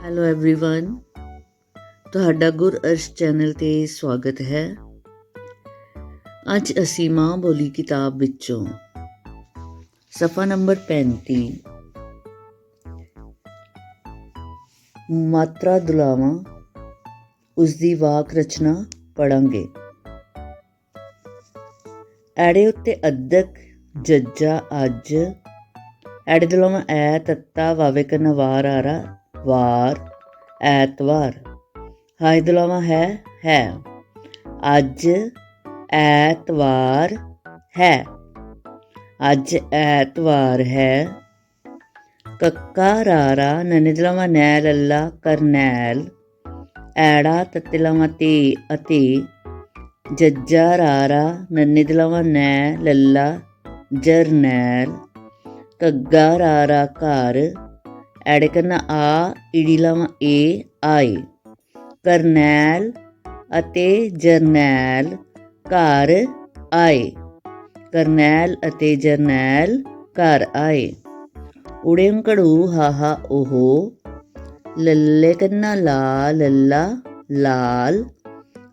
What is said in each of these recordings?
Hello everyone ਤੁਹਾਡਾ ਗੁਰ Arsh channel ਤੇ ਸਵਾਗਤ ਹੈ ਅੱਜ ਅਸੀਂ ਮਾਂ ਬੋਲੀ ਕਿਤਾਬ ਵਿੱਚੋਂ ਸਫਾ ਨੰਬਰ 35 ਮਾਤਰਾ ਦੁਲਾਵਾਂ ਉਸ ਦੀ ਵਾਕ ਰਚਨਾ ਪੜਾਂਗੇ ਐੜੇ ਉੱਤੇ ਅਦਕ ਜੱਜਾ ਅੱਜ ਐੜੇ ਦੁਲਾਵਾਂ ਐ ਤੱਤਾ ਵਾਵੇ ਕਨ ਵਾਰ ਆਰਾ ਵਾਰ, ਐਤਵਾਰ। ਹਾਇ ਹੈ ਹੈ। ਅੱਜ ਐਤਵਾਰ ਹੈ। ਅੱਜ ਐਤਵਾਰ ਹੈ। ਕੱਕਾ ਰਾਰਾ ਨਨਿਦਲਾਵਾਂ ਨੈ ਲੱਲਾ ਕਰਨੈਲ। ਐੜਾ, ਤਤਿਲਾਵਾਂ ਤੇ, ਅਤੇ। ਜੱਜਾ ਰਾਰਾ ਨਨਿਦਲਾਵਾਂ ਨੈ ਲੱਲਾ ਜਰਨੈਲ। ਕੱਗਾ ਰਾਰਾ ਘਰ। ਐੜਕਨ ਆ ਇੜੀਲਾਵਾਂ ਏ, ਆਏ। ਕਰਨੈਲ ਅਤੇ ਜਰਨੈਲ ਘਰ ਆਏ। ਕਰਨੈਲ ਅਤੇ ਜਰਨੈਲ ਘਰ ਆਏ। ਉੜੇਮ ਕੜੂ ਹਾਹਾ ਉਹ ਲੱਲੇ ਕੰਨਾ ਲਾ, ਲੱਲਾ ਲਾਲ।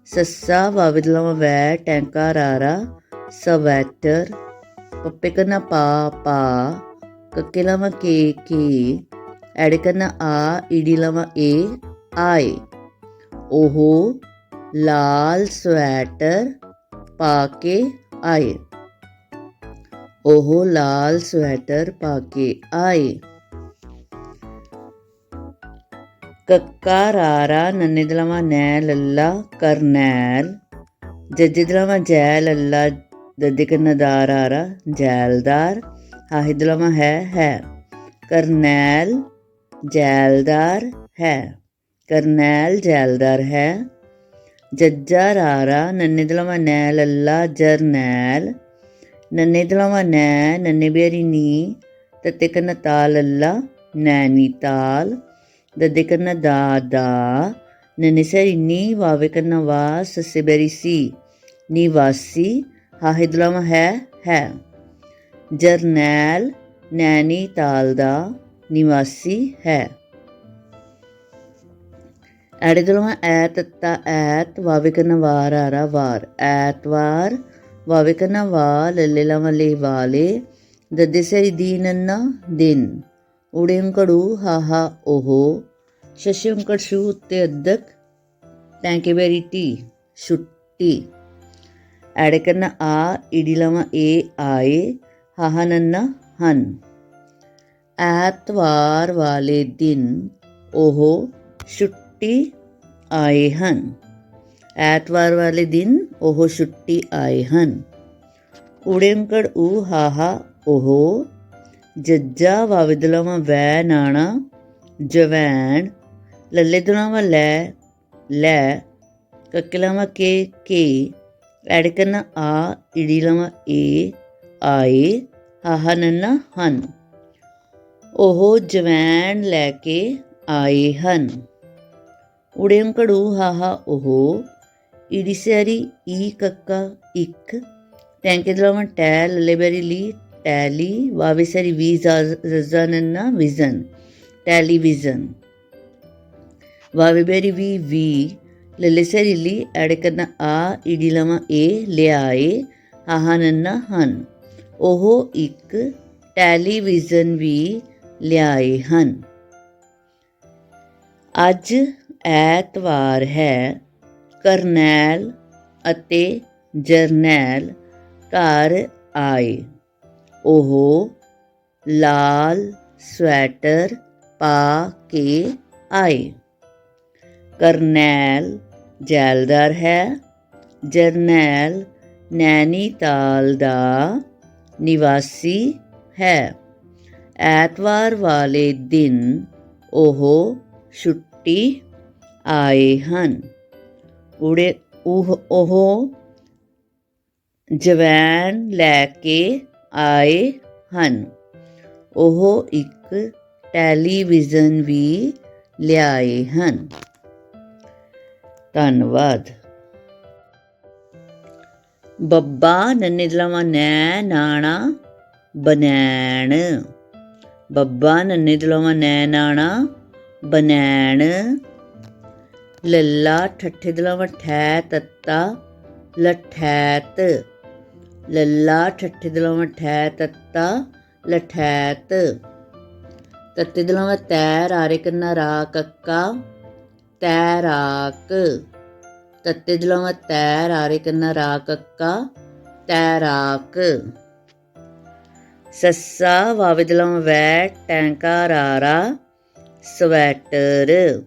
ਸੱਸਾ ਵਾਵਿਦਲਾਵਾਂ ਵੈ ਟੈਂਕਾ ਰਾਰਾ, ਸਵੈਟਰ। ਪੱਪੇ ਕੰਨਾ ਪਾ ਪਾ। ਕੱਕੇ ਲਾਵਾਂ ਕੇ ਕੇ। ਐੜਕਨ ਆ ਈੜੀ ਲਾਵਾਂ ਏ, ਆਏ। ਉਹ ਲਾਲ ਸਵੈਟਰ ਪਾ ਕੇ ਆਏ। ਉਹ ਲਾਲ ਸਵੈਟਰ ਪਾ ਕੇ ਆਏ। ਕੱਕਾ ਰਾਰਾ ਨੰਨੇ ਦਲਾਵਾਂ ਨੈ ਲੱਲਾ ਕਰਨੈਲ ਜੱਜੇ ਦਲਾਵਾਂ ਜੈ ਲੱਲਾ ਦੱਦੇ ਕਨਦਾਰ ਆਰਾ ਜੈਲਦਾਰ, ਹਾਹਿਦਲਾਵਾਂ ਹੈ ਹੈ ਕਰਨੈਲ ਜੈਲਦਾਰ ਹੈ। ਕਰਨੈਲ ਜੈਲਦਾਰ ਹੈ। ਜੱਜਾ ਰਾਰਾ ਨੰਨੇ ਦਲਾਵਾਂ ਨੈ ਲੱਲਾ ਜਰਨੈਲ ਨੰਨੇ ਦਲਾਵਾਂ ਨੈ ਨੰਨੇ ਬੇਰੀ ਨੀ। ਤਤੇ ਕਨ ਤਾਲ ਲੱਲਾ ਨੈਨੀ ਤਾਲ। ਦੱਦੇ ਕਨ ਦਾ ਦਾ। ਨੰਨੇ ਸਰੀ ਨੀ ਵਾਵੇ ਕਨ ਵਾ ਸਸੇ ਬੇਰੀ ਸੀ। ਨਿਵਾਸੀ ਹਾਹਿਦਲਾਵਾਂ ਹੈ ਹੈ। ਜਰਨੈਲ ਨੈਨੀ ਤਾਲ ਦਾ। ਨਿਵਾਸੀ ਹੈ। ਐੜਦਲਵਾ ਐਤਤਾ ਐਤ ਵਾਵਿਕਨ ਵਾਰ ਆਰਾ ਵਾਰ। ਐਤਵਾਰ ਵਾਵਿਕਨ ਵਾ ਲੱਲੇਲਵਾ ਲੇ ਵਾਲੇ ਦੱਦੇ ਸਰੀ ਦਿਨ। ਉੜੇਮ ਕੜੂ ਹਾਹਾ ਉਹ। ਸ਼ਸ਼ਮ ਕੜਸ਼ੂ ਉੱਤੇ ਅਦਕ ਟੈਂਕੇ ਛੁੱਟੀ। ਐੜਕਨ ਆ ਇੜੀਲਵਾ ਏ ਆਏ। ਹਾਹਨੰਨਾ ਹਨ। ਐਤਵਾਰ ਵਾਲੇ ਦਿਨ ਉਹ ਛੁੱਟੀ ਆਏ ਹਨ। ਐਤਵਾਰ ਵਾਲੇ ਦਿਨ ਉਹ ਛੁੱਟੀ ਆਏ ਹਨ। ਉੜੇਮਕੜ ਊ ਹਾਹਾ ਉਹ ਜੱਜਾ ਵਾਵਿਦਲਾਵਾਂ ਵੈ ਨਾਣਾ ਜਵੈਣ, ਲੱਲੇ ਦੁਲਾਵਾਂ ਲੈ ਲੈ, ਕੱਕਲਾਵਾਂ ਕੇ ਕੇ, ਐੜਕਨਾ ਆ, ਇੜੀਲਾਵਾਂ ਏ, ਆਏ ਹਾਹਾ ਨੰਨਾ ਹਨ। ਉਹ ਜਵੈਣ ਲੈ ਕੇ ਆਏ ਹਨ। ਉੜੇਮ ਹਾਹਾ ਉਹ ਇੜੀਸਰੀ ਈ ਕੱਕਾ, ਇੱਕ ਟੈਂਕੇ ਟੈਲ ਲੇਬਰੀ ਟੈਲੀ ਵਾਵੇਸਰੀ ਵੀਜ਼ਾ ਰਜ਼ਨਨਾ ਵਿਜ਼ਨ ਟੈਲੀਵਿਜ਼ਨ ਵਾਵੇਬਰੀ ਵੀ ਵੀ ਲਲੇਸਰੀ ਲੀ ਐੜਕਨ ਆ ਇੜੀਲਵਾ ਏ ਲਿਆਏ ਆਹਨਨ ਹਨ। ਉਹ ਇੱਕ ਟੈਲੀਵਿਜ਼ਨ ਵੀ ਲਿਆਏ ਹਨ। ਅੱਜ ਐਤਵਾਰ ਹੈ, ਕਰਨੈਲ ਅਤੇ ਜਰਨੈਲ ਘਰ ਆਏ। ਉਹ ਲਾਲ ਸਵੈਟਰ ਪਾ ਕੇ ਆਏ। ਕਰਨੈਲ ਜੈਲਦਾਰ ਹੈ, ਜਰਨੈਲ ਨੈਨੀਤਾਲ ਦਾ ਨਿਵਾਸੀ ਹੈ। ਐਤਵਾਰ ਵਾਲੇ ਦਿਨ ਉਹ ਛੁੱਟੀ ਆਏ ਹਨ। ਉੜੇ ਉਹ ਉਹ ਜਵੈਨ ਲੈ ਕੇ ਆਏ ਹਨ। ਉਹ ਇੱਕ ਟੈਲੀਵਿਜ਼ਨ ਵੀ ਲਿਆਏ ਹਨ। ਧੰਨਵਾਦ। ਬੱਬਾ ਨੰਨੇ ਦਲਾਵਾਂ ਨੈ ਨਾਣਾ ਬਨੈਣ। ਬੱਬਾ ਨੰਨੇ ਦਿਲੋਂ ਨੈ ਨਾਣਾ ਬਨੈਣ। ਲੱਲਾ ਠੱਠੇ ਦਿਲੋਂ ਠੈ ਤੱਤਾ, ਲਠੈਤ। ਲੱਲਾ ਠੱਠੇ ਦਿਲੋਂ ਠੈ ਤੱਤਾ, ਲਠੈਤ। ਤੱਤੇ ਦਿਲੋਂ ਤੈਰ ਆਰੇ ਕੰਨਾ ਰਾ ਕੱਕਾ ਤੈਰਾਕ। ਤੱਤੇ ਦਿਲੋਂ ਤੈਰ ਆਰੇ ਕੰਨਾ ਰਾ ਕੱਕਾ ਤੈਰਾਕ। ਸੱਸਾ ਵਾਵੇ ਦਲਾਵਾਂ ਵੈ ਟੈਂਕਾ ਰਾਰਾ ਸਵੈਟਰ।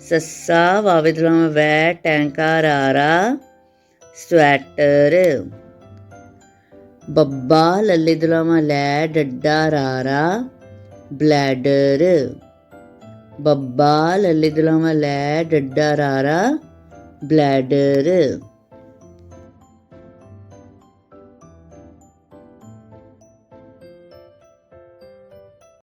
ਸੱਸਾ ਵਾਵੇ ਦਲਾਵਾਂ ਵੈ ਟੈਂਕਾ ਰਾਰਾ ਸਵੈਟਰ। ਬੱਬਾ ਲੱਲੇ ਦਲਾਵਾਂ ਲੈ ਡੱਡਾ ਰਾਰਾ ਬਲੈਡਰ। ਬੱਬਾ ਲੱਲੇ ਦਲਾਵਾਂ ਲੈ ਡੱਡਾ ਰਾਰਾ ਬਲੈਡਰ।